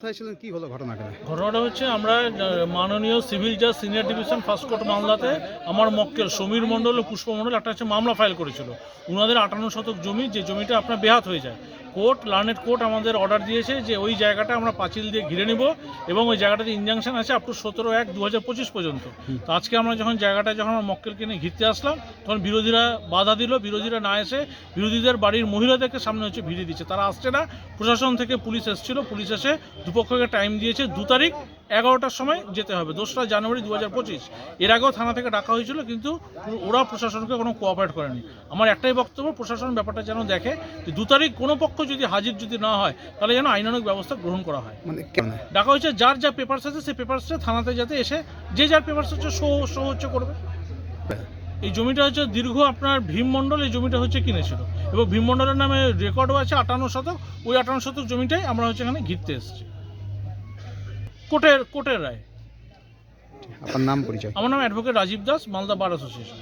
ঘটনাটা? হচ্ছে আমরা মাননীয় সিভিল জাজ সিনিয়র ডিভিশন ফার্স্ট কোর্ট মামলাতে আমার মক্কেল সমীর মণ্ডল ও পুষ্প মণ্ডল একটা হচ্ছে মামলা ফাইল করেছিল। ওনাদের আটান্ন শতক জমি, যে জমিটা আপনার বেহাত হয়ে যায়। কোর্ট, লার্নেড কোর্ট আমাদের অর্ডার দিয়েছে যে ওই জায়গাটা আমরা পাঁচিল দিয়ে ঘিরে নিব এবং ওই জায়গাটাতে ইনজাংশন আছে আপ টু সতেরো এক দু হাজার পঁচিশ পর্যন্ত। তো আজকে আমরা যখন জায়গাটা যখন আমরা মক্কেলকে নিয়ে ঘিরতে আসলাম, তখন বিরোধীরা বাধা দিল, বিরোধীরা না এসে বিরোধীদের বাড়ির মহিলাদেরকে সামনে হচ্ছে ভিড়ে দিচ্ছে। তারা আসছে না, প্রশাসন থেকে পুলিশ এসেছিল, পুলিশ এসে দুপক্ষকে টাইম দিয়েছে দু তারিখ এগারোটার সময় যেতে হবে। দোসরা জানুয়ারি দু হাজার পঁচিশ। এর আগেও থানা থেকে ডাকা হয়েছিল কিন্তু ওরা প্রশাসনকে কোনো কোঅপারেট করেনি। আমার একটাই বক্তব্য প্রশাসন ব্যাপারটা যেন দেখে যে দু তারিখ কোনো পক্ষ যদি হাজির যদি না হয় তাহলে যেন আইনানুগ ব্যবস্থা গ্রহণ করা হয়। মানে কেন ডাকা হয়েছে যার যা পেপারস আছে সেই পেপারসটা থানাতে যাতে এসে যে যার পেপারস হচ্ছে শো শো হচ্ছে করবে। এই জমিটা হচ্ছে দীর্ঘ আপনার ভীমমণ্ডল এই জমিটা হচ্ছে কিনেছিল। এবং ভীমমণ্ডলের নামে রেকর্ডও আছে আটান্ন শতক। ওই আটান্ন শতক জমিটাই আমরা হচ্ছে এখানে ঘিরতে এসেছি। কোর্টের কোর্টের রায়। আপনার নাম পরিচয়। আমার নাম advocate Rajib Das Malda bar association.